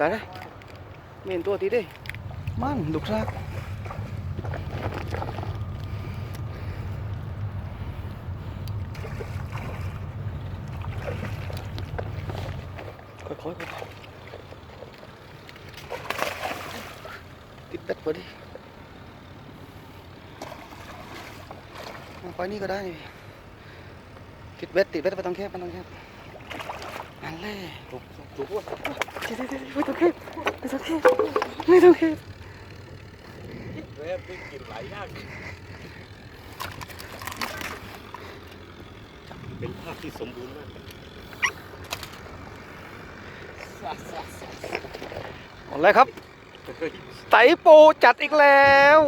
ได้เลยไม่เห็นตัวทีดิมันลูกซากค่อยๆค่อยๆติดเบ็ดพอดีเอาไปนี่ก็ได้นี่ติดเบ็ดติดเบ็ดไม่ต้องแคบไม่ต้องแคบ นั่นแหละถูกถูกว่าเดี๋ยวๆๆไม่ต้องแคบไม่ต้องแคบไม่ต้องแคบเริ่มได้กินหลายอย่างเป็นภาพที่สมบูรณ์มากหมดแล้วครับไตปูจัดอีกแล้ว